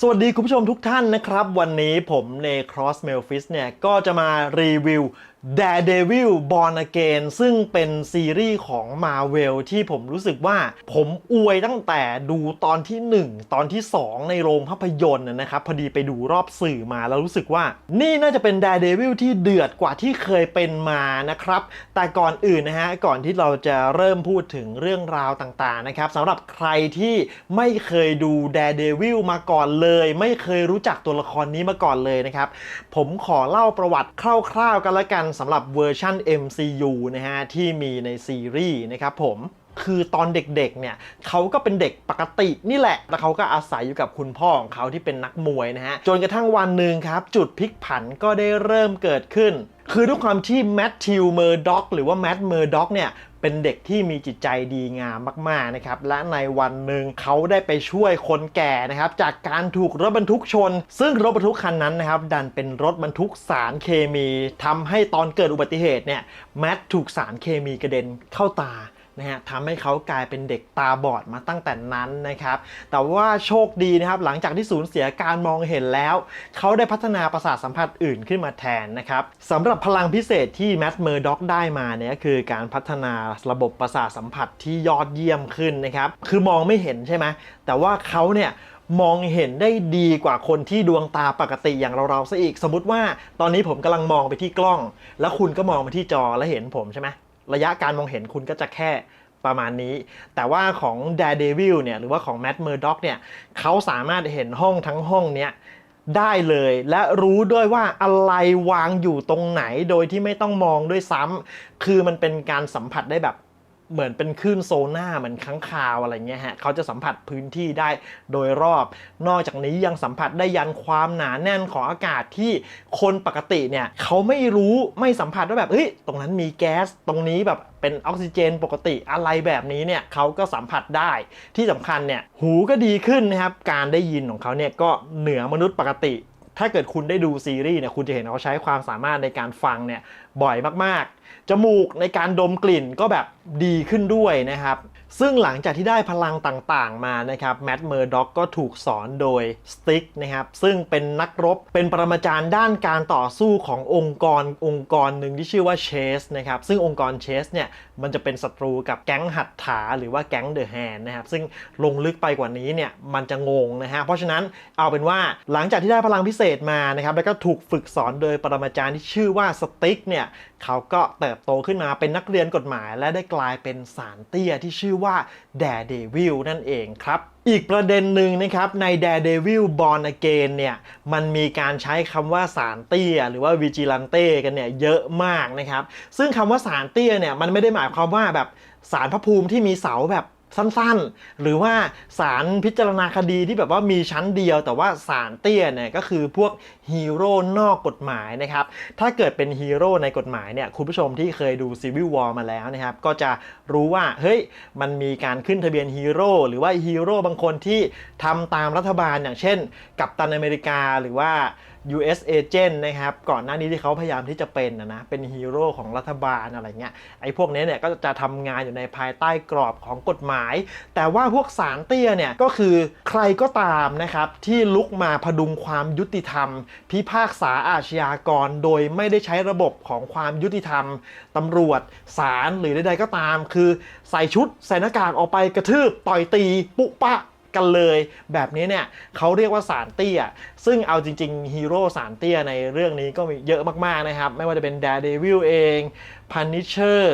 สวัสดีคุณผู้ชมทุกท่านนะครับ วันนี้ผมเนครอสเมลฟิสเนี่ย ก็จะมารีวิว Daredevil Born Again ซึ่งเป็นซีรีส์ของ Marvel ที่ผมรู้สึกว่าผมอวยตั้งแต่ดูตอนที่ 1 ตอนที่ 2 ในโรงภาพยนตร์นะครับ พอดีไปดูรอบสื่อมาแล้วรู้สึกว่า นี่น่าจะเป็น Daredevil ที่เดือดกว่าที่เคยเป็นมานะครับ แต่ก่อนอื่นนะฮะ ก่อนที่เราจะเริ่มพูดถึงเรื่องราวต่างๆนะครับสำหรับใครที่ไม่เคยดู Daredevil มาก่อนเลย ไม่เคยรู้จักตัวละครนี้มาก่อนเลยนะครับผมขอเล่าประวัติคร่าวๆกันละกันสำหรับเวอร์ชัน MCU นะฮะที่มีในซีรีส์นะครับผมคือตอนเด็กๆ เนี่ยเขาก็เป็นเด็กปกตินี่แหละ แล้วเขาก็อาศัยอยู่กับคุณพ่อของเขาที่เป็นนักมวยนะฮะ จนกระทั่งวันหนึ่งครับ จุดพลิกผันก็ได้เริ่มเกิดขึ้น คือด้วยความที่แมทธิวเมอร์ด็อกหรือว่าแมทเมอร์ด็อกเนี่ย เป็นเด็กที่มีจิตใจดีงามมากๆนะครับและในวันหนึ่งเขาได้ไปช่วยคนแก่นะครับจากการถูกรถบรรทุกชน ซึ่งรถบรรทุกคันนั้นนะครับดันเป็นรถบรรทุกสารเคมีทำให้ตอนเกิดอุบัติเหตุเนี่ยแมทถูกสารเคมีกระเด็นเข้าตา นะฮะทำให้เขากลายเป็นเด็กตาบอดมาตั้งแต่นั้นนะครับ แต่ว่าโชคดีนะครับหลังจากที่สูญเสียการมองเห็นแล้ว เขาได้พัฒนาประสาทสัมผัสอื่นขึ้นมาแทนนะครับสำหรับพลังพิเศษที่แมทเมอร์ด็อกได้มาเนี่ยคือการพัฒนาระบบประสาทสัมผัสที่ยอดเยี่ยมขึ้นนะครับ คือมองไม่เห็นใช่ไหมแต่ว่าเขาเนี่ยมองเห็นได้ดีกว่าคนที่ดวงตาปกติอย่างเราๆซะอีก สมมติว่าตอนนี้ผมกำลังมองไปที่กล้อง แล้วคุณก็มองไปที่จอแล้วเห็นผมใช่ไหม ระยะการมองเห็นคุณก็จะแค่ประมาณนี้ แต่ว่าของ Daredevil เนี่ยหรือว่าของ Matt Murdock เนี่ยเขาสามารถเห็นห้องทั้งห้องเนี้ยได้เลยและรู้ด้วยว่าอะไรวางอยู่ตรงไหนโดยที่ไม่ต้องมองด้วยซ้ำคือมันเป็นการสัมผัสได้แบบ เหมือนเป็นคลื่นโซน่าเหมือนค้างคาวอะไรเงี้ยฮะเขาจะสัมผัสพื้นที่ได้โดยรอบ นอกจากนี้ยังสัมผัสได้ยันความหนาแน่นของอากาศที่คนปกติเนี่ยเขาไม่รู้ไม่สัมผัสว่าแบบเฮ้ยตรงนั้นมีแก๊สตรงนี้แบบเป็นออกซิเจนปกติอะไรแบบนี้เนี่ยเขาก็สัมผัสได้ที่สำคัญเนี่ยหูก็ดีขึ้นนะครับการได้ยินของเขาเนี่ยก็เหนือมนุษย์ปกติ ถ้าเกิดคุณได้ดูซีรีส์เนี่ยคุณจะเห็นเขาใช้ความสามารถในการฟังเนี่ยบ่อยมากๆ จมูกในการดมกลิ่นก็แบบดีขึ้นด้วยนะครับ ซึ่งหลังจากที่ได้พลังต่างๆมานะครับแมดเมอร์ด็อกก็ถูกสอนโดยสติ๊กนะครับ ซึ่งเป็นนักรบเป็นปรมาจารย์ด้านการต่อสู้ขององค์กรองค์กรหนึ่งที่ชื่อว่าเชสนะครับ ซึ่งองค์กรเชสเนี่ยมันจะเป็นศัตรูกับแก๊งหัตถาหรือว่าแก๊งเดอะแฮนนะครับ ซึ่งลงลึกไปกว่านี้เนี่ยมันจะงงนะฮะเพราะฉะนั้นเอาเป็นว่าหลังจากที่ได้พลังพิเศษมานะครับแล้วก็ถูกฝึกสอนโดยปรมาจารย์ที่ชื่อว่าสติ๊กเนี่ย เขาก็เติบโตขึ้นมาเป็นนักเรียนกฎหมาย และได้กลายเป็นสารเตี้ยที่ชื่อว่าแดเดวิลนั่นเองครับ อีกประเด็นหนึ่งนะครับใน Daredevil Born Again เนี่ยมันมีการใช้คำว่าสารเตี้ย หรือว่า Vigilante กันเนี่ยเยอะมากนะครับ ซึ่งคำว่าสารเตี้ยเนี่ยมันไม่ได้หมายความว่าแบบสารพระภูมิที่มีเสาแบบ สั้นๆ หรือว่าสารพิจารณาคดีที่แบบว่ามีชั้นเดียว แต่ว่าสารเตี้ยเนี่ยก็คือพวกฮีโร่นอกกฎหมายนะครับ ถ้าเกิดเป็นฮีโร่ในกฎหมายเนี่ยคุณผู้ชมที่เคยดู Civil War มาแล้วนะครับ ก็จะรู้ว่า เฮ้ย มันมีการขึ้นทะเบียนฮีโร่หรือว่าฮีโร่บางคนที่ทำตามรัฐบาลอย่างเช่น กัปตันอเมริกาหรือว่า US Agent นะครับ ก่อนหน้านี้ที่เขาพยายามที่จะเป็นนะนะ เป็นฮีโร่ของรัฐบาลอะไรเงี้ย ไอ้พวกนี้เนี่ยก็จะทำงานอยู่ในภายใต้กรอบของกฎหมาย แต่ว่าพวกสารเตี้ยเนี่ยก็คือใครก็ตามนะครับ ที่ลุกมาพดุงความยุติธรรม พิพากษาอาชญากร โดยไม่ได้ใช้ระบบของความยุติธรรมตำรวจศาลหรือใดๆก็ตาม คือใส่ชุดใส่หน้ากากออกไปกระทืบต่อยตี ปุปะ กันเลยแบบนี้เนี่ยเขาเรียกว่าสารเตี้ย ซึ่งเอาจริงๆฮีโร่สารเตี้ยในเรื่องนี้ก็มีเยอะมากๆนะครับ ไม่ว่าจะเป็น Daredevil เอง Punisher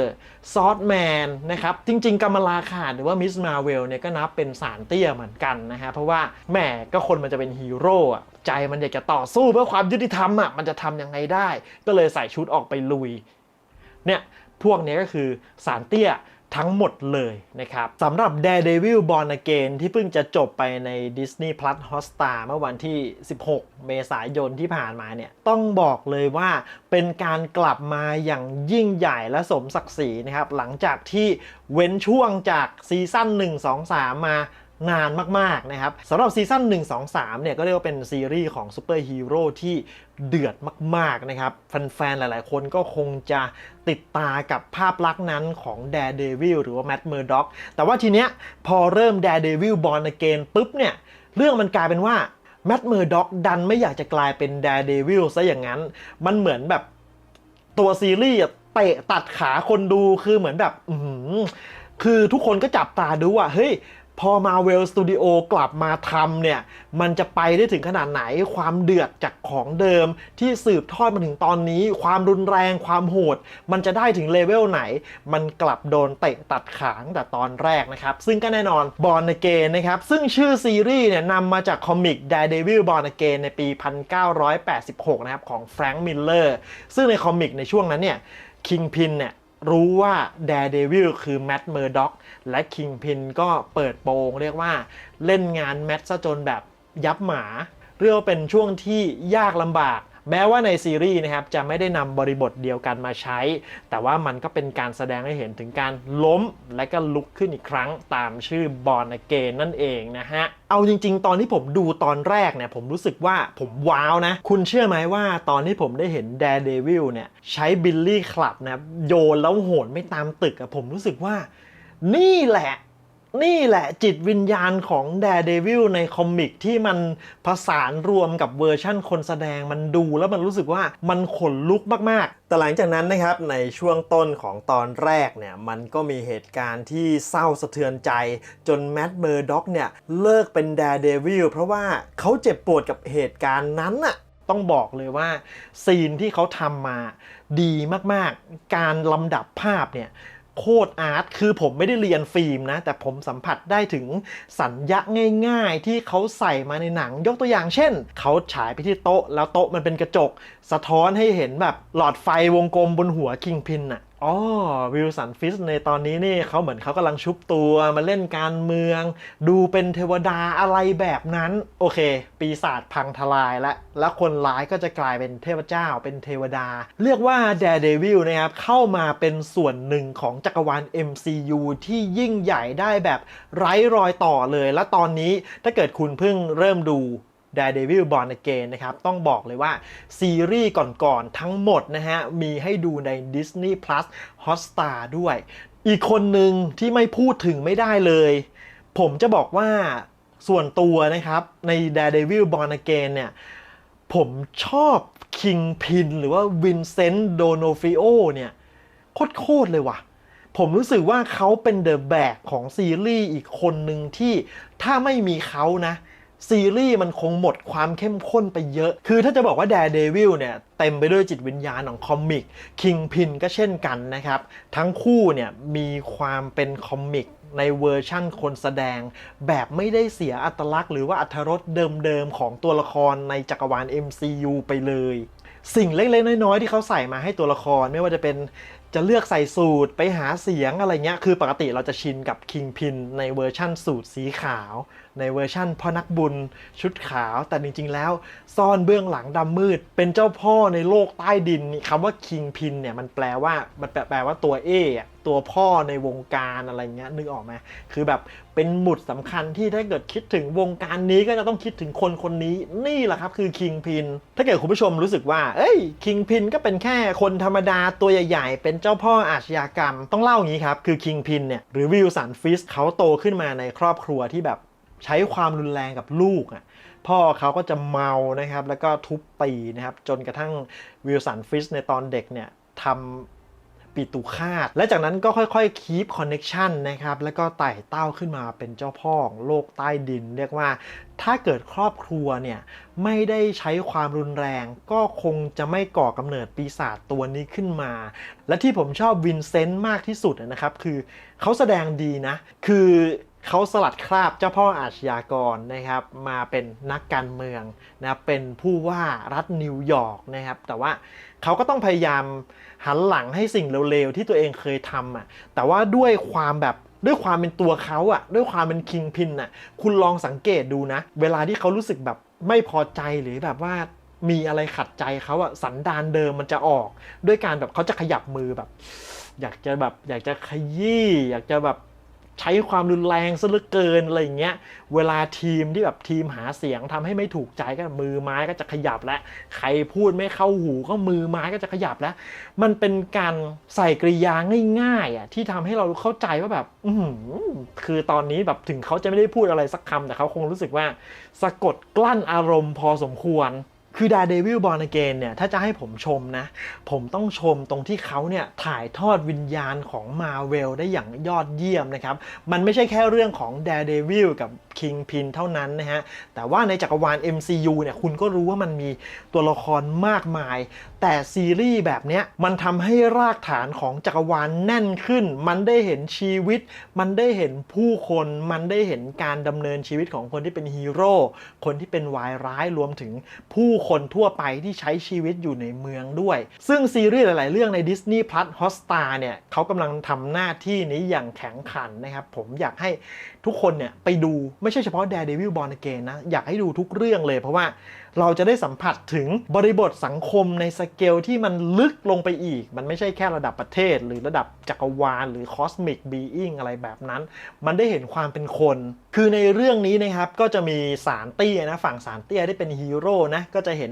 Swordman นะครับ จริง ๆกัมลาขาดหรือว่า Miss Marvel เนี่ยก็นับเป็นสารเตี้ยเหมือนกันนะฮะเพราะว่าแหมก็คนมันจะเป็นฮีโร่อะใจมันอยากจะต่อสู้เพื่อความยุติธรรมอะมันจะทำยังไงได้ ก็เลยใส่ชุดออกไปลุยเนี่ยพวกนี้ก็คือสารเตี้ย ทั้งหมดเลยนะครับสำหรับ Daredevil Born Again ที่เพิ่งจะจบไปใน Disney Plus Hotstar เมื่อวันที่ 16 เมษายนที่ผ่านมาเนี่ยต้องบอกเลยว่าเป็นการกลับมาอย่างยิ่งใหญ่และสมศักดิ์ศรีนะครับ หลังจากที่เว้นช่วงจากซีซั่น 1 2 3 มา นานมากๆนะครับสำหรับซีซั่น1 2 3เนี่ยก็เรียกว่าเป็นซีรีส์ของซูเปอร์ฮีโร่ที่เดือดมากๆนะครับแฟนๆ หลายๆ คนก็คงจะติดตากับภาพลักษณ์นั้นของ Daredevil หรือว่า Matt Murdock แต่ว่าทีเนี้ยพอเริ่ม Daredevil Born Again ปุ๊บเนี่ยเรื่องมันกลายเป็นว่าแมดเมอร์ด็อกดันไม่อยากจะกลายเป็นแดร์เดวิลซะอย่างนั้น มันเหมือนแบบตัวซีรีส์เตะตัดขาคนดูคือเหมือนแบบ อืคือทุกคนก็จับตาดูว่าเฮ้ย พอมาเวลสตูดิโอกลับมาทำเนี่ย มันจะไปได้ถึงขนาดไหนความเดือดจากของเดิม ที่สืบทอดมาถึงตอนนี้ ความรุนแรงความโหด มันจะได้ถึงเลเวลไหน มันกลับโดนเตะตัดขางแต่ตอนแรกนะครับ ซึ่งก็แน่นอนบอลเกนนะครับ ซึ่งชื่อซีรีส์เนี่ยนำมาจากคอมิก Daredevil Born Again ในปี 1986 นะครับ ของแฟรงค์มิลเลอร์ซึ่งในคอมิกในช่วงนั้นเนี่ยคิงพินเนี่ย รู้ว่าแดร์เดวิลคือแม t เมอร์ด็อกและคิงพินก็เปิดโปงเรียกว่าเล่นงานแม t ซะจนแบบยับหมา เรียกว่าเป็นช่วงที่ยากลำบาก แม้ว่าในซีรีส์นะครับจะไม่ได้นำบริบทเดียวกันมาใช้ แต่ว่ามันก็เป็นการแสดงให้เห็นถึงการล้มและก็ลุกขึ้นอีกครั้งตามชื่อบอ n เกนนั่นเองนะฮะ เอาจริง ๆ ตอนที่ผมดูตอนแรกเนี่ยผมรู้สึกว่าผมว้าวนะ คุณเชื่อไหมว่าตอนที่ผมได้เห็น Daredevil เนี่ยใช้บิลลี่คลับนะโยนแล้วโหนไม่ตามตึกอะผมรู้สึกว่านี่แหละ นี่แหละจิตวิญญาณของ Daredevil ในคอมิกที่มันผสานรวมกับเวอร์ชั่นคนแสดงมันดูแล้วมันรู้สึกว่ามันขนลุกมาก ๆ แต่หลังจากนั้นนะครับในช่วงต้นของตอนแรกเนี่ยมันก็มีเหตุการณ์ที่เศร้าสะเทือนใจ จนแมดเมอร์ด็อกเนี่ยเลิกเป็น Daredevil เพราะว่าเขาเจ็บปวดกับเหตุการณ์นั้นน่ะต้องบอกเลยว่าซีนที่เขาทำมาดีมากๆ การลำดับภาพเนี่ย โคตรอาร์ตคือผมไม่ได้เรียนฟิล์มนะ แต่ผมสัมผัสได้ถึงสัญญะง่ายๆ ที่เขาใส่มาในหนังยกตัวอย่างเช่น เขาฉายไปที่โต๊ะ แล้วโต๊ะมันเป็นกระจก สะท้อนให้เห็นแบบหลอดไฟวงกลมบนหัวคิงพินอะ อ๋อวิลสันฟิสในตอนนี้นี่เขาเหมือนเขากำลังชุบตัวมาเล่นการเมือง ดูเป็นเทวดาอะไรแบบนั้น โอเค ปีศาจพังทลายแล้วแล้วคนร้ายก็จะกลายเป็นเทพเจ้าเป็นเทวดา เรียกว่า Daredevil นะครับ เข้ามาเป็นส่วนหนึ่งของจักรวาล MCU ที่ยิ่งใหญ่ได้แบบไร้รอยต่อเลย และตอนนี้ถ้าเกิดคุณเพิ่งเริ่มดู Daredevil Born Again นะครับ ต้องบอกเลยว่า ซีรีส์ก่อนๆทั้งหมดนะฮะ มีให้ดูใน Disney Plus Hotstar ด้วย อีกคนหนึ่งที่ไม่พูดถึงไม่ได้เลย ผมจะบอกว่าส่วนตัวนะครับ ใน Daredevil Born Again เนี่ย ผมชอบ Kingpin หรือว่า Vincent D'Onofrio เนี่ยโคตรๆเลยว่ะ ผมรู้สึกว่าเขาเป็นเดอะแบกของซีรีส์อีกคนหนึ่งที่ถ้าไม่มีเขานะ ซีรีส์มันคงหมดความเข้มข้นไปเยอะ คือถ้าจะบอกว่า Daredevil เนี่ยเต็มไปด้วยจิตวิญญาณของคอมิก Kingpin ก็เช่นกันนะครับ ทั้งคู่เนี่ยมีความเป็นคอมิกในเวอร์ชั่นคนแสดง แบบไม่ได้เสียอัตลักษณ์หรือว่าอัธรสเดิมๆของตัวละครในจักรวาล MCU ไปเลย สิ่งเล็กๆ น้อยๆ ที่เขาใส่มาให้ตัวละครไม่ว่าจะเป็นจะเลือกใส่สูตรไปหาเสียงอะไรเงี้ย คือปกติเราจะชินกับ Kingpin ในเวอร์ชั่นสูตรสีขาว ในเวอร์ชั่นพ่อนักบุญชุดขาว แต่จริงๆแล้ว ซ่อนเบื้องหลังดำมืด เป็นเจ้าพ่อในโลกใต้ดินคำว่า Kingpin เนี่ยมันแปลว่ามันแปลว่าตัวเออะตัวพ่อในวงการอะไรเงี้ยนึกออกไหมคือแบบเป็นหมุดสำคัญที่ถ้าเกิดคิดถึงวงการนี้ก็จะต้องคิดถึงคนคนนี้ นี่แหละครับคือ Kingpin ถ้าเกิดคุณผู้ชมรู้สึกว่า เอ้ย Kingpin ก็เป็นแค่คนธรรมดาตัวใหญ่ๆ เป็นเจ้าพ่ออาชญากรรมต้องเล่าอย่างนี้ครับ คือ Kingpin เนี่ยหรือวิลสันฟิสเขาโตขึ้นมาในครอบครัวที่แบบ ใช้ความรุนแรงกับลูกอะพ่อเขาก็จะเมานะครับ แล้วก็ทุบตีนะครับ จนกระทั่งวิลสันฟิสในตอนเด็กเนี่ยทำปิตุคาต และจากนั้นก็ค่อยๆคีปคอนเน็ชันนะครับ แล้วก็ไต่เต้าขึ้นมาเป็นเจ้าพ่อของโลกใต้ดิน เรียกว่าถ้าเกิดครอบครัวเนี่ยไม่ได้ใช้ความรุนแรง ก็คงจะไม่ก่อกำเนิดปีศาจตัวนี้ขึ้นมา และที่ผมชอบวินเซนต์มากที่สุดนะครับ คือเขาแสดงดีนะ คือ เขาสลัดคราบเจ้าพ่ออาชญากรนะครับ มาเป็นนักการเมืองนะครับเป็นผู้ว่ารัฐนิวยอร์กนะครับ แต่ว่าเขาก็ต้องพยายามหันหลังให้สิ่งเร็วๆที่ตัวเองเคยทำอะแต่ว่าด้วยความแบบด้วยความเป็นตัวเขาอะ ด้วยความเป็นคิงพินอะ คุณลองสังเกตดูนะ เวลาที่เขารู้สึกแบบไม่พอใจหรือแบบว่ามีอะไรขัดใจเขาอะสันดานเดิมมันจะออก ด้วยการแบบเขาจะขยับมือแบบ อยากจะแบบอยากจะขยี้อยากจะแบบ ใช้ความรุนแรงซะเหลือเกินอะไรอย่างเงี้ย เวลาทีมที่แบบทีมหาเสียงทำให้ไม่ถูกใจก็มือไม้ก็จะขยับแล้วใครพูดไม่เข้าหูก็มือไม้ก็จะขยับแล้ว มันเป็นการใส่กริยาง่ายๆอะที่ทำให้เราเข้าใจว่าแบบ อืคือตอนนี้แบบถึงเขาจะไม่ได้พูดอะไรสักคำแต่เขาคงรู้สึกว่า สะกดกลั้นอารมณ์พอสมควร คือดาเดวิลบอ n เกนเนี่ย ถ้าจะให้ผมชมนะ ผมต้องชมตรงที่เขาเนี่ย ถ่ายทอดวิญญาณของมาเวลได้อย่างยอดเยี่ยมนะครับ มันไม่ใช่แค่เรื่องของดาเดวิลกับคิงพินเท่านั้นนะฮะ แต่ว่าในจักรวาล MCU เนี่ย คุณก็รู้ว่ามันมีตัวละครมากมายแต่ซีรีส์แบบเนี้ยมันทำให้รากฐานของจักรวาลแน่นขึ้น มันได้เห็นชีวิต มันได้เห็นผู้คน มันได้เห็นการดำเนินชีวิตของคนที่เป็นฮีโร่ คนที่เป็นวายร้ายรวมถึงผู้คนทั่วไปที่ใช้ชีวิตอยู่ในเมืองด้วย ซึ่งซีรีส์หลาย ๆ เรื่องใน Disney Plus Hotstar เนี่ยเขากำลังทำหน้าที่นี้อย่างแข็งขันนะครับ ผมอยากให้ทุกคนเนี่ยไปดูไม่ใช่เฉพาะ Daredevil Born Again นะ อยากให้ดูทุกเรื่องเลยเพราะว่าเราจะได้สัมผัสถึงบริบทสังคมในสเกลที่มันลึกลงไปอีก มันไม่ใช่แค่ระดับประเทศ หรือระดับจักรวาลหรือ Cosmic Being อะไรแบบนั้น มันได้เห็นความเป็นคน คือในเรื่องนี้นะครับก็จะมีสารเตี้ยนะฝั่งสารเตี้ยได้เป็นฮีโร่นะก็จะเห็น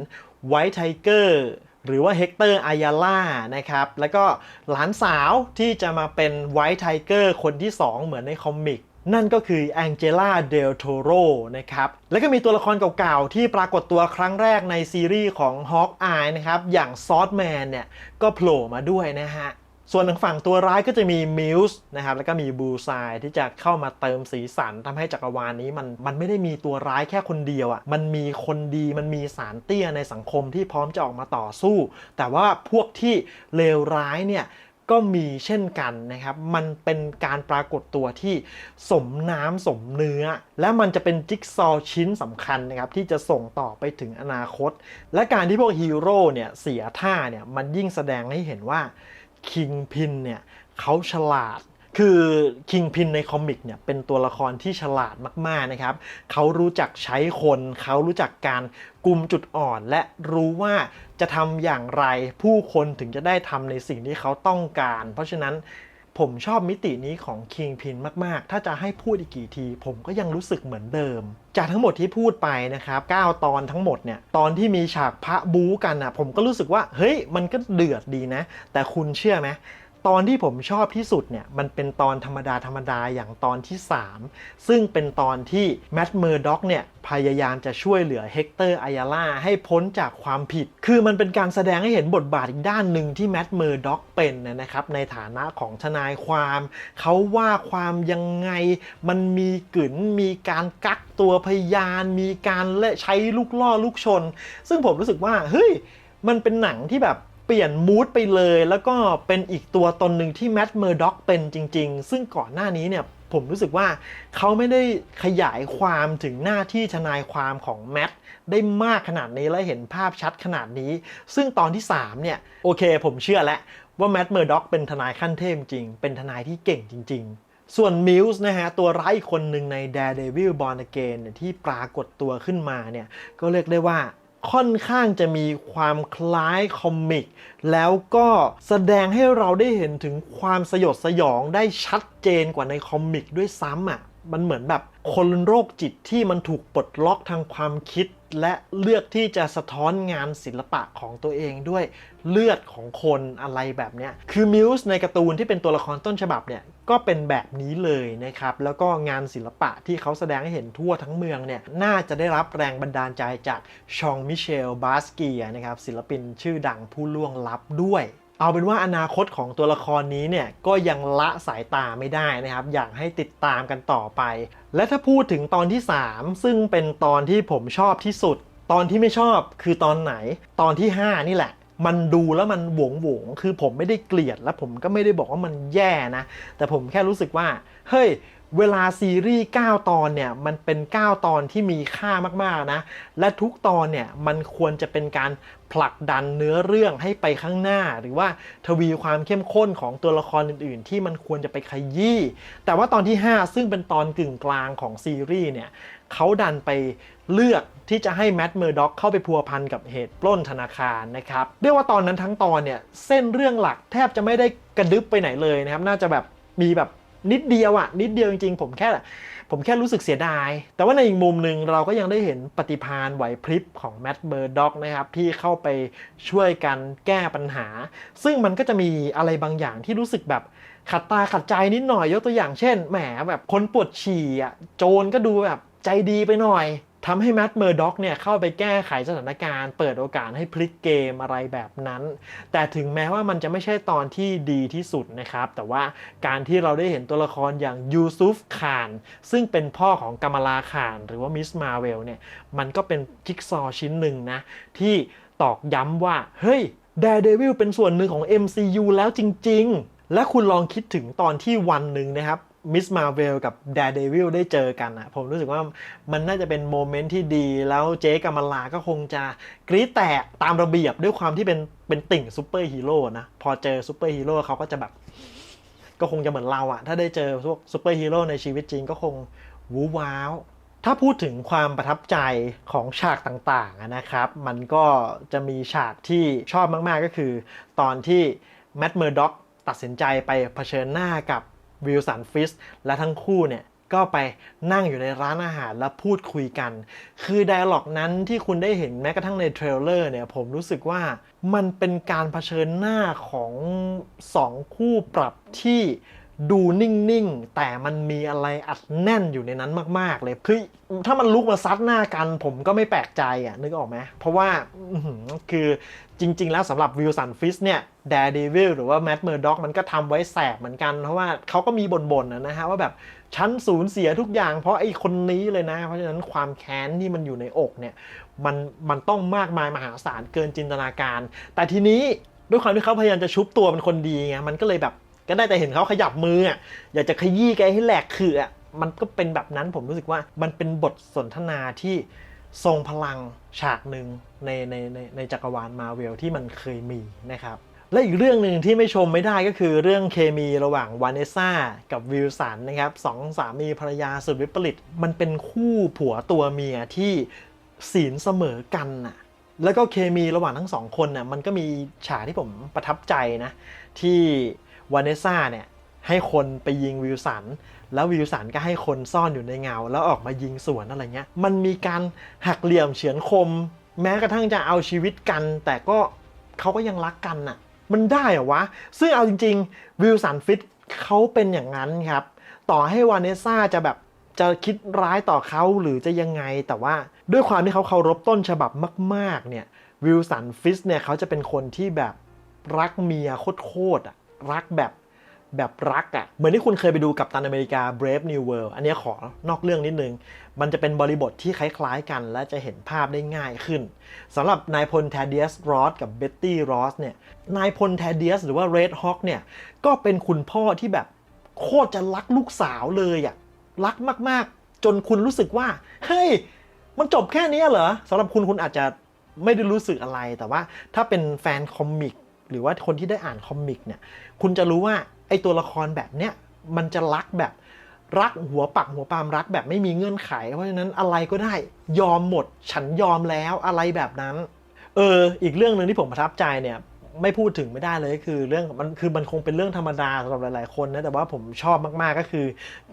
ไวท์ไทเกอร์หรือว่าเฮกเตอร์อายาล่านะครับ แล้วก็หลานสาวที่จะมาเป็นไวท์ไทเกอร์คนที่ 2 เหมือนในคอมิก นั่นก็คือแองเจล่าเดลโทโรนะครับแล้วก็มีตัวละครเก่าๆ ที่ปรากฏตัวครั้งแรกในซีรีส์ของ Hawkeye นะครับ อย่างซอ t แมนเนี่ย ก็โผล่มาด้วยนะฮะ ส่วนทางฝั่งตัวร้ายก็จะมีมิลส์นะครับ แล้วก็มีบูซายที่จะเข้ามาเติมสีสันทำให้จักรวาลนี้มันมันไม่ได้มีตัวร้ายแค่คนเดียวอะ่ะมันมีคนดีมันมีสารเตี้ยในสังคมที่พร้อมจะออกมาต่อสู้ แต่ว่าพวกที่เลวร้ายเนี่ย ก็มีเช่นกันนะครับ มันเป็นการปรากฏตัวที่สมน้ำสมเนื้อ และมันจะเป็นจิ๊กซอว์ชิ้นสำคัญนะครับ ที่จะส่งต่อไปถึงอนาคต และการที่พวกฮีโร่เนี่ยเสียท่าเนี่ยมันยิ่งแสดงให้เห็นว่าคิงพินเนี่ยเขาฉลาดคือคิงพินในคอมิกเนี่ยเป็นตัวละครที่ฉลาดมากๆนะครับ เขารู้จักใช้คน เขารู้จักการกลุ่มจุดอ่อนและรู้ว่า จะทำอย่างไรผู้คนถึงจะได้ทำในสิ่งที่เขาต้องการ เพราะฉะนั้นผมชอบมิตินี้ของคิงพินมาก ๆ ถ้าจะให้พูดอีกกี่ที ผมก็ยังรู้สึกเหมือนเดิม จากทั้งหมดที่พูดไปนะครับ 9 ตอนทั้งหมดเนี่ย ตอนที่มีฉากพระบู๊กันอะ ผมก็รู้สึกว่า เฮ้ย มันก็เดือดดีนะ แต่คุณเชื่อไหม ตอนที่ผมชอบที่สุดเนี่ยมันเป็นตอนธรรมดาธรรมดาอย่างตอนที่ 3 ซึ่งเป็นตอนที่แมดเมอร์ด็อกเนี่ยพยายามจะช่วยเหลือเฮกเตอร์อายาล่าให้พ้นจากความผิด คือมันเป็นการแสดงให้เห็นบทบาทอีกด้านหนึ่งที่แมดเมอร์ด็อกเป็นนะครับในฐานะของทนายความ เขาว่าความยังไงมันมีกลืนมีการกักตัวพยาน มีการเละใช้ลูกล่อลูกชน ซึ่งผมรู้สึกว่าเฮ้ยมันเป็นหนังที่แบบ เปลี่ยนมูดไปเลย แล้วก็เป็นอีกตัวตนหนึ่งที่แมดเมอร์ด็อกเป็นจริง ๆ ซึ่งก่อนหน้านี้เนี่ยผมรู้สึกว่าเขาไม่ได้ขยายความถึงหน้าที่ทนายความของแมดได้มากขนาดนี้และเห็นภาพชัดขนาดนี้ ซึ่งตอนที่ 3 เนี่ย โอเคผมเชื่อแล้วว่าแมดเมอร์ด็อกเป็นทนายขั้นเทพจริง เป็นทนายที่เก่งจริง ๆ ส่วนมิลส์นะฮะ ตัวร้ายอีกคนหนึ่งใน Daredevil Born Again เนี่ยที่ปรากฏตัวขึ้นมาเนี่ย ก็เรียกได้ว่า ค่อนข้างจะมีความคล้ายคอมิก แล้วก็แสดงให้เราได้เห็นถึงความสยดสยองได้ชัดเจนกว่าในคอมิกด้วยซ้ำอะมันเหมือนแบบคนโรคจิตที่มันถูกปลดล็อกทางความคิด และเลือกที่จะสะท้อนงานศิลปะของตัวเองด้วยเลือดของคนอะไรแบบเนี้ยคือมิวส์ในการ์ตูนที่เป็นตัวละครต้นฉบับเนี่ยก็เป็นแบบนี้เลยนะครับ แล้วก็งานศิลปะที่เขาแสดงให้เห็นทั่วทั้งเมืองเนี่ยน่าจะได้รับแรงบันดาลใจจากชองมิเชลบาสเกียนะครับศิลปินชื่อดังผู้ล่วงลับด้วยเอาเป็นว่าอนาคตของตัวละครนี้เนี่ยก็ยังละสายตาไม่ได้นะครับ อยากให้ติดตามกันต่อไป และถ้าพูดถึงตอนที่ 3 ซึ่งเป็นตอนที่ผมชอบที่สุด ตอนที่ไม่ชอบคือตอนไหน ตอนที่ 5 นี่แหละ มันดูแล้วมันหวงหวงคือผมไม่ได้เกลียดและผมก็ไม่ได้บอกว่ามันแย่นะ แต่ผมแค่รู้สึกว่า เฮ้ย เวลาซีรีส์ 9 ตอนเนี่ย มันเป็น 9 ตอนที่มีค่ามากๆนะ และทุกตอนเนี่ย มันควรจะเป็นการผลักดันเนื้อเรื่องให้ไปข้างหน้า หรือว่าทวีความเข้มข้นของตัวละครอื่นๆ ที่มันควรจะไปขยี้ แต่ว่าตอนที่ 5 ซึ่งเป็นตอนกึ่งกลางของซีรีส์เนี่ยเขาดันไปเลือกที่จะให้แมดเมอร์ด็อกเข้าไปพัวพันกับเหตุปล้นธนาคารนะครับเรียกว่าตอนนั้นทั้งตอนเนี่ยเส้นเรื่องหลักแทบจะไม่ได้กระดึบไปไหนเลยนะครับ น่าจะแบบมีแบบ นิดเดียวอะนิดเดียวจริงๆ ผมแค่ผมแค่รู้สึกเสียดาย แต่ว่าในอีกมุมหนึ่งเราก็ยังได้เห็นปฏิพานไหวพริบของแมตต์เบอร์ด็อกนะครับที่เข้าไปช่วยกันแก้ปัญหา ซึ่งมันก็จะมีอะไรบางอย่างที่รู้สึกแบบขัดตาขัดใจนิดหน่อยยกตัวอย่างเช่นแหมแบบคนปวดฉี่อะโจรก็ดูแบบใจดีไปหน่อย ทำให้แมตต์เมอร์ด็อกเนี่ยเข้าไปแก้ไขสถานการณ์ เปิดโอกาสให้พลิกเกมอะไรแบบนั้น แต่ถึงแม้ว่ามันจะไม่ใช่ตอนที่ดีที่สุดนะครับ แต่ว่าการที่เราได้เห็นตัวละครอย่างยูซุฟคาน ซึ่งเป็นพ่อของกัมลาคาน หรือว่ามิสมาเวลเนี่ย มันก็เป็นจิ๊กซอว์ชิ้นหนึ่งนะ ที่ตอกย้ำว่า เฮ้ย Daredevil เป็นส่วนหนึ่งของ MCU แล้วจริง ๆ และคุณลองคิดถึงตอนที่วันหนึ่งนะครับ มิสมาเวลกับ Daredevil ได้เจอกันอะผมรู้สึกว่ามันน่าจะเป็นโมเมนต์ที่ดีแล้วเจ๊กัมลาก็คงจะกรี๊ดแตกตามระเบียบด้วยความที่เป็นเป็นติ่งซูเปอร์ฮีโร่นะ พอเจอซูเปอร์ฮีโร่เขาก็จะแบบ ก็คงจะเหมือนเราอะถ้าได้เจอพวกซูเปอร์ฮีโร่ในชีวิตจริงก็คงวูว้าว ถ้าพูดถึงความประทับใจของฉากต่างๆนะครับ มันก็จะมีฉากที่ชอบมากๆก็คือ ตอนที่แมตต์เมอร์ด็อกตัดสินใจไปเผชิญหน้ากับ วิลสันฟิสและทั้งคู่เนี่ยก็ไปนั่งอยู่ในร้านอาหารแล้วพูดคุยกัน คือไดอะล็อกนั้นที่คุณได้เห็นแม้กระทั่งในเทรลเลอร์เนี่ยผมรู้สึกว่ามันเป็นการเผชิญหน้าของสองคู่ปรับที่ ดูนิ่งๆ แต่มันมีอะไรอัดแน่นอยู่ในนั้นมากๆเลยคือถ้ามันลุกมาซัดหน้ากัน ผมก็ไม่แปลกใจอะนึกออกไหมเพราะว่าคือจริง ๆ แล้วสำหรับวิลสันฟิสเนี่ย d a r e d e v i l หรือว่าแม t เมอร์ด็อกมันก็ทำไว้แสบเหมือนกัน เพราะว่าเขาก็มีบ่นๆนะฮะว่าแบบฉันสูญเสียทุกอย่างเพราะไอ้คนนี้เลยนะ เพราะฉะนั้นความแค้นที่มันอยู่ในอกเนี่ยมันมันต้องมากมายมหาศาลเกินจินตนาการ แต่ทีนี้ด้วยความที่เขาพยายามจะชุบตัวเป็นคนดีไงมันก็เลยแบบ ก็ได้แต่เห็นเขาขยับมืออะอยากจะขยี้แกให้แหลกคืออะมันก็เป็นแบบนั้นผมรู้สึกว่ามันเป็นบทสนทนาที่ทรงพลังฉากหนึ่งในในในในจักรวาลมาเวลที่มันเคยมีนะครับและอีกเรื่องหนึ่งที่ไม่ชมไม่ได้ก็คือเรื่องเคมีระหว่างวานเนซ่ากับวิลสันนะครับสองสามีภรรยาสุดวิปริต มันเป็นคู่ผัวตัวเมียที่ศีลเสมอกันน่ะแล้วก็เคมีระหว่างทั้งสองคนน่ะมันก็มีฉากที่ผมประทับใจนะ ที่ วานเนซ่าเนี่ยให้คนไปยิงวิลสัน แล้ววิลสันก็ให้คนซ่อนอยู่ในเงา แล้วออกมายิงสวนอะไรเงี้ย มันมีการหักเหลี่ยมเฉือนคม แม้กระทั่งจะเอาชีวิตกัน แต่ก็เขาก็ยังรักกันน่ะ มันได้เหรอวะ ซึ่งเอาจริงๆวิลสันฟิตเขาเป็นอย่างนั้นครับ ต่อให้วานเนซ่าจะแบบจะคิดร้ายต่อเขาหรือจะยังไง แต่ว่าด้วยความที่เขาเคารพต้นฉบับมาก ๆ เนี่ยวิลสันฟิสเนี่ยเขาจะเป็นคนที่แบบรักเมียโคตรๆอะ รักแบบแบบรักอะ่ะ เหมือนที่คุณเคยไปดูกับตันอเมริกา Brave New World อันนี้ขอนอกเรื่องนิดนึง มันจะเป็นบริบทที่คล้ายๆกัน และจะเห็นภาพได้ง่ายขึ้นสำหรับนายพลแทเดียสรอสกับเบ็ตตี้รอสเนี่ย นายพลแทเดียสหรือว่าเรดฮอ k เนี่ย ก็เป็นคุณพ่อที่แบบโคตรจะรักลูกสาวเลยอะ่ะ รักมากๆ จนคุณรู้สึกว่า เฮ้ย มันจบแค่นี้เหรอสำหรับคุณคุณอาจจะไม่ได้รู้สึกอะไร แต่ว่าถ้าเป็นแฟนคอมิก หรือว่าคนที่ได้อ่านคอมิกเนี่ยคุณจะรู้ว่าไอตัวละครแบบเนี้ยมันจะรักแบบรักหัวปักหัวปามรักแบบไม่มีเงื่อนไข เพราะฉะนั้นอะไรก็ได้ยอมหมด ฉันยอมแล้วอะไรแบบนั้น เออ อีกเรื่องหนึ่งที่ผมประทับใจเนี่ยไม่พูดถึงไม่ได้เลยก็คือเรื่องมันคือมันคงเป็นเรื่องธรรมดาสำหรับหลาย ๆ คนนะแต่ว่าผมชอบมาก ๆ ก็คือ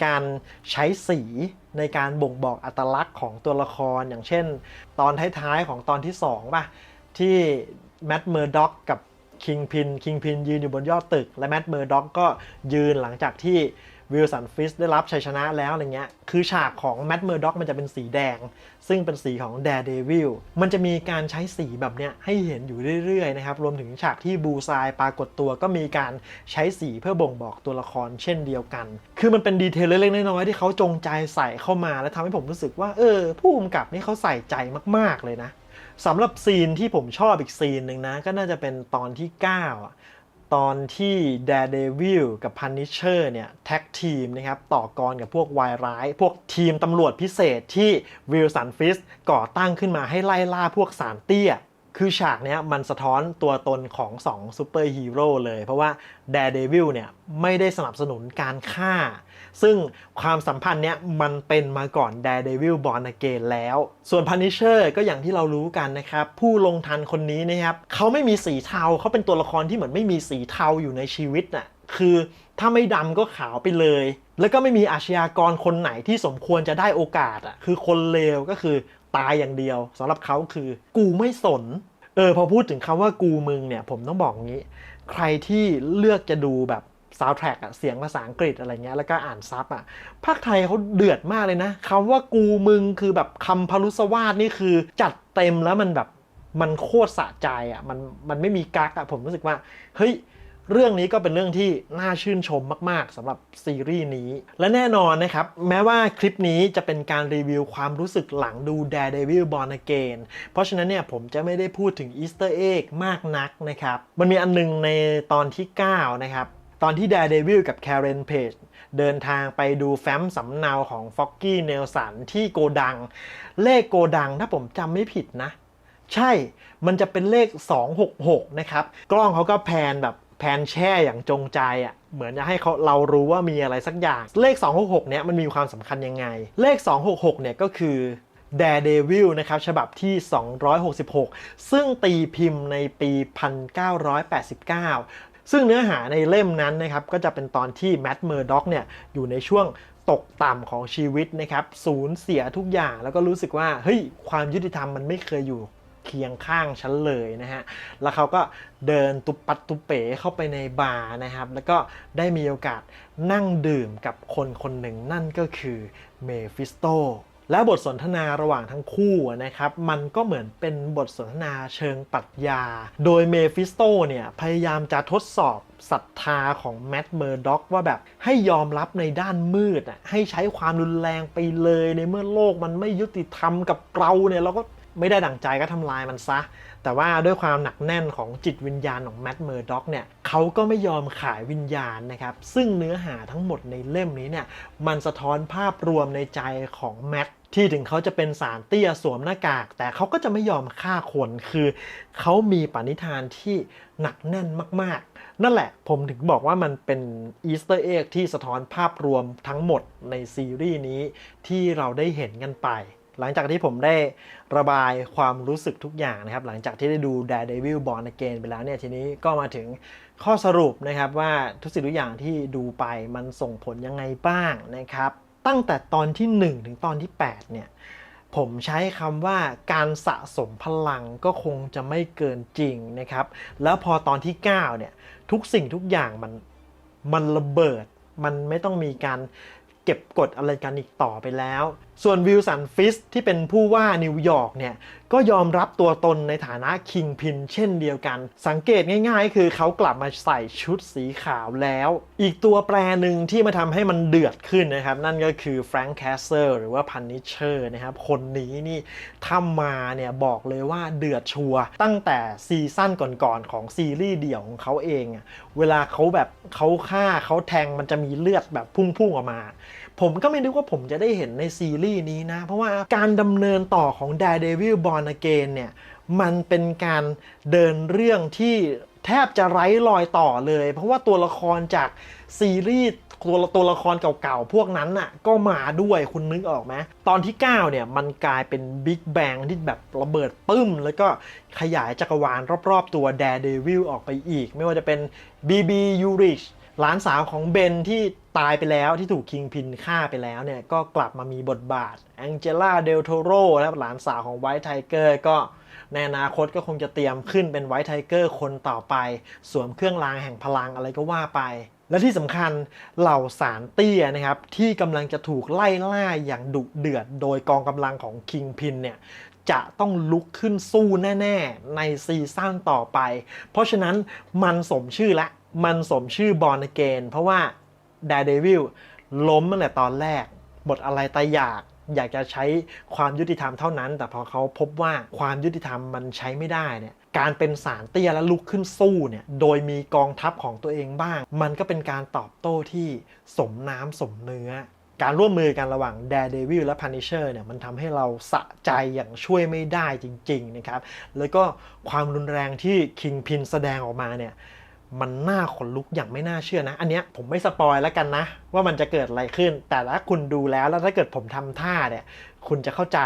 การใช้สีในการบ่งบอกอัตลักษณ์ของตัวละครอย่างเช่น ตอนท้าย ๆ ของตอนที่2ป่ะที่แมตต์เมอร์ด็อกกับ คิงพินคิงพินยืนอยู่บนยอดตึก และแมตต์เมอร์ด็อกก็ยืนหลังจากที่วิลสันฟิสได้รับชัยชนะแล้วอะไรเงี้ย คือฉากของแมตต์เมอร์ด็อกมันจะเป็นสีแดง ซึ่งเป็นสีของ Daredevil มันจะมีการใช้สีแบบเนี้ยให้เห็นอยู่เรื่อยๆนะครับ รวมถึงฉากที่บูซายปรากฏตัวก็มีการใช้สีเพื่อบ่งบอกตัวละครเช่นเดียวกัน คือมันเป็นดีเทลเล็กๆน้อยๆที่เขาจงใจใส่เข้ามา และทำให้ผมรู้สึกว่าเออผู้กำกับนี่เขาใส่ใจมากๆเลยนะ สำหรับซีนที่ผมชอบอีกซีนหนึ่งนะ ก็น่าจะเป็นตอนที่ 9 อะ ตอนที่ Daredevil กับ Punisher เนี่ย แท็กทีมนะครับ ต่อกรกับพวกวายร้าย พวกทีมตำรวจพิเศษที่วิลสันฟิสก่อตั้งขึ้นมาให้ไล่ล่าพวกสารเตี้ย คือฉากเนี้ยมันสะท้อนตัวตนของ2ซูเปอร์ฮีโร่เลย เพราะว่า Daredevil เนี่ยไม่ได้สนับสนุนการฆ่า ซึ่งความสัมพันธ์เนี้ยมันเป็นมาก่อน Daredevil Born Again แล้ว ส่วน Punisher ก็อย่างที่เรารู้กันนะครับ ผู้ลงทันคนนี้นะครับเขาไม่มีสีเทาเขาเป็นตัวละครที่เหมือนไม่มีสีเทาอยู่ในชีวิตน่ะคือถ้าไม่ดำก็ขาวไปเลย แล้วก็ไม่มีอาชญากรคนไหนที่สมควรจะได้โอกาสอะคือคนเลวก็คือตายอย่างเดียวสำหรับเขาคือ กูไม่สนเออพอพูดถึงคำว่ากูมึงเนี่ยผมต้องบอกงี้ ใครที่เลือกจะดูแบบ ซาว d t ท a c k อะเสียงภาษาอังกฤษอะไรเงี้ยแล้วก็อ่านซับอะภาคไทยเขาเดือดมากเลยนะคำว่ากูมึงคือแบบคำพลุสวาสนี่คือจัดเต็มแล้วมันแบบมันโคตรสะใจอะมันมันไม่มีกักอะผมรู้สึกว่าเฮ้ยเรื่องนี้ก็เป็นเรื่องที่น่าชื่นชมมาก ๆสำหรับซีรีส์นี้ และแน่นอนนะครับ แม้ว่าคลิปนี้จะเป็นการรีวิวความรู้สึกหลังดู Daredevil Born Again เพราะฉะนั้นเนี่ยผมจะไม่ได้พูดถึง Easter Egg มากนักนะครับ มันมีอันนึงในตอนที่ 9 นะครับ ตอนที่ Daredevil กับ Karen Page เดินทางไปดูแฟ้มสำเนาของ Foggy Nelson ที่โกดัง เลขโกดังถ้าผมจำไม่ผิดนะ ใช่ มันจะเป็นเลข 266 นะครับ กล้องเขาก็แพนแบบแพนแช่อย่างจงใจอะ่ะเหมือนจะให้เขาเรารู้ว่ามีอะไรสักอย่าง เลข 266 เนี่ยมันมีความสำคัญยังไง เลข 266 เนี่ยก็คือ Daredevil นะครับ ฉบับที่ 266 ซึ่งตีพิมพ์ในปี 1989 ซึ่งเนื้อหาในเล่มนั้นนะครับก็จะเป็นตอนที่แม t เมอร์ด็อกเนี่ยอยู่ในช่วงตกต่ำของชีวิตนะครับสูญเสียทุกอย่างแล้วก็รู้สึกว่าเฮ้ยความยุติธรรมมันไม่เคยอยู่เคียงข้างฉันเลยนะฮะ แล้วเขาก็เดินตุบปัดตุเป๋เข้าไปในบาร์นะครับ แล้วก็ได้มีโอกาสนั่งดื่มกับคนคนหนึ่งนั่นก็คือเมฟิสโต และบทสนทนาระหว่างทั้งคู่นะครับ มันก็เหมือนเป็นบทสนทนาเชิงปรัชญา โดยเมฟิสโตเนี่ยพยายามจะทดสอบศรัทธาของแมดเมอร์ด็อกว่าแบบให้ยอมรับในด้านมืดอะให้ใช้ความรุนแรงไปเลยในเมื่อโลกมันไม่ยุติธรรมกับเราเนี่ยเราก็ไม่ได้ดั่งใจก็ทำลายมันซะ แต่ว่าด้วยความหนักแน่นของจิตวิญญาณของแมดเมอร์ด็อกเนี่ยเขาก็ไม่ยอมขายวิญญาณนะครับ ซึ่งเนื้อหาทั้งหมดในเล่มนี้เนี่ยมันสะท้อนภาพรวมในใจของแมดที่ถึงเขาจะเป็นสารเตี้ยสวมหน้ากาก แต่เขาก็จะไม่ยอมฆ่าคนคือเขามีปณิธานที่หนักแน่นมาก ๆ นั่นแหละผมถึงบอกว่ามันเป็นอีสเตอร์เอ็กที่สะท้อนภาพรวมทั้งหมดในซีรีส์นี้ที่เราได้เห็นกันไป หลังจากที่ผมได้ระบายความรู้สึกทุกอย่างนะครับ หลังจากที่ได้ดู Daredevil Born Again ไปแล้วเนี่ยทีนี้ก็มาถึงข้อสรุปนะครับว่าทุกสิ่งทุกอย่างที่ดูไปมันส่งผลยังไงบ้างนะครับ ตั้งแต่ตอนที่ 1 ถึงตอนที่ 8 เนี่ย ผมใช้คำว่าการสะสมพลังก็คงจะไม่เกินจริงนะครับ แล้วพอตอนที่ 9 เนี่ย ทุกสิ่งทุกอย่างมันมันระเบิด มันไม่ต้องมีการเก็บกดอะไรกันอีกต่อไปแล้วส่วนวิลสันฟิสที่เป็นผู้ว่านิวยอร์กเนี่ยก็ยอมรับตัวตนในฐานะคิงพินเช่นเดียวกัน สังเกตง่ายๆ คือเขากลับมาใส่ชุดสีขาวแล้ว อีกตัวแปรหนึ่งที่มาทำให้มันเดือดขึ้นนะครับ นั่นก็คือแฟรงค์แคสเซอร์หรือว่าพันนิเชอร์นะครับ คนนี้นี่ถ้ามาเนี่ยบอกเลยว่าเดือดชัวร์ตั้งแต่ซีซั่นก่อนๆของซีรีส์เดี่ยวของเขาเอง เวลาเขาแบบเขาฆ่าเขาแทงมันจะมีเลือดแบบพุ่งๆออกมา ผมก็ไม่นึกว่าผมจะได้เห็นในซีรีส์นี้นะ เพราะว่าการดำเนินต่อของ Daredevil Born Again เนี่ย มันเป็นการเดินเรื่องที่แทบจะไร้รอยต่อเลย เพราะว่าตัวละครจากซีรีส์ตัวตัวละครเก่าๆ พวกนั้นน่ะก็มาด้วยคุณนึกออกไหมตอนที่ 9 เนี่ย มันกลายเป็นบิ๊กแบงที่แบบระเบิดปึ้ม แล้วก็ขยายจักรวาลรอบๆ ตัว Daredevil ออกไปอีก ไม่ว่าจะเป็น BB Urich หลานสาวของเบนที่ตายไปแล้วที่ถูกคิงพินฆ่าไปแล้วเนี่ยก็กลับมามีบทบาทแองเจล่าเดลโทโรและหลานสาวของไวท์ไทเกอร์ก็ในอนาคตก็คงจะเตรียมขึ้นเป็นไวท์ไทเกอร์คนต่อไป สวมเครื่องรางแห่งพลังอะไรก็ว่าไป และที่สำคัญเหล่าสารเตี้ยนะครับ ที่กำลังจะถูกไล่ล่าอย่างดุเดือด โดยกองกำลังของคิงพินเนี่ยจะต้องลุกขึ้นสู้แน่ ๆ ในซีซั่นต่อไป เพราะฉะนั้นมันสมชื่อและ มันสมชื่อบอ n เกนเพราะว่า Daredevil ล้มตั้งแต่ตอนแรก บทอะไรตายอยากอยากจะใช้ความยุติธรรมเท่านั้น แต่พอเขาพบว่าความยุติธรรมมันใช้ไม่ได้เนี่ยการเป็นสารเตี้ยและลุกขึ้นสู้เนี่ยโดยมีกองทัพของตัวเองบ้าง มันก็เป็นการตอบโต้ที่สมน้ำสมเนื้อ การร่วมมือกันระหว่าง Daredevil และ Punisher เนี่ยมันทำให้เราสะใจอย่างช่วยไม่ได้จริง ๆ นะครับ แล้วก็ความรุนแรงที่ Kingpin แสดงออกมาเนี่ย มันน่าขนลุกอย่างไม่น่าเชื่อนะ อันเนี้ยผมไม่สปอยแล้วกันนะ ว่ามันจะเกิดอะไรขึ้น แต่ถ้าคุณดูแล้วแล้วถ้าเกิดผมทำท่าเนี่ย คุณจะเข้าใจ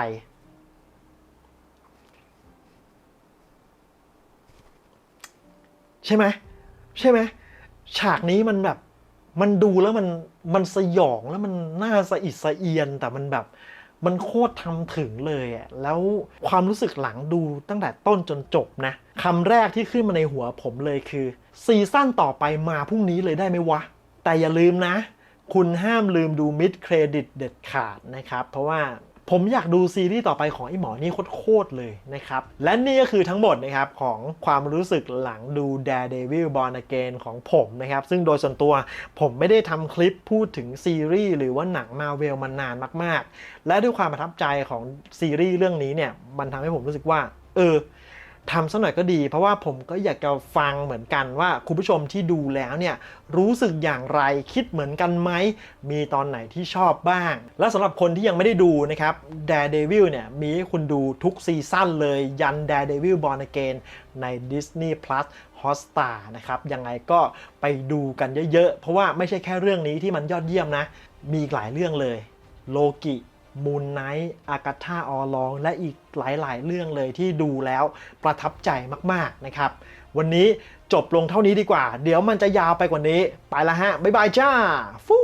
ใช่ไหมใช่ไหมฉากนี้มันแบบ มันดูแล้วมันมันสยองแล้วมันน่าสะอิดสะเอียนแต่มันแบบมันโคตรทำถึงเลยอะแล้วความรู้สึกหลังดูตั้งแต่ต้นจนจบนะ คำแรกที่ขึ้นมาในหัวผมเลยคือ ซีซั่นต่อไปมาพรุ่งนี้เลยได้ไหมวะ แต่อย่าลืมนะ คุณห้ามลืมดูมิดเครดิตเด็ดขาดนะครับ เพราะว่าผมอยากดูซีรีส์ต่อไปของไอ้หมอนี่โคตรเลยนะครับ และนี่ก็คือทั้งหมดนะครับของความรู้สึกหลังดู Daredevil Born Again ของผมนะครับ ซึ่งโดยส่วนตัวผมไม่ได้ทำคลิปพูดถึงซีรีส์หรือว่าหนังมาเวลมานานมาก ๆ และด้วยความประทับใจของซีรีส์เรื่องนี้เนี่ย มันทำให้ผมรู้สึกว่า เออ ทำสักหน่อยก็ดี เพราะว่าผมก็อยากจะฟังเหมือนกันว่าคุณผู้ชมที่ดูแล้วเนี่ยรู้สึกอย่างไรคิดเหมือนกันไหม มีตอนไหนที่ชอบบ้าง และสำหรับคนที่ยังไม่ได้ดูนะครับ Daredevil เนี่ยมีให้คุณดูทุกซีซั่นเลยยัน Daredevil Born Again ใน Disney Plus Hotstar นะครับยังไงก็ไปดูกันเยอะๆ เพราะว่าไม่ใช่แค่เรื่องนี้ที่มันยอดเยี่ยมนะ มีอีกหลายเรื่องเลยโลกิ มูนไนท์อากาธาออลอง และอีกหลายๆ เรื่องเลยที่ดูแล้วประทับใจมากๆนะครับ วันนี้จบลงเท่านี้ดีกว่า เดี๋ยวมันจะยาวไปกว่านี้ ไปละฮะ บ๊ายบายจ้า ฟู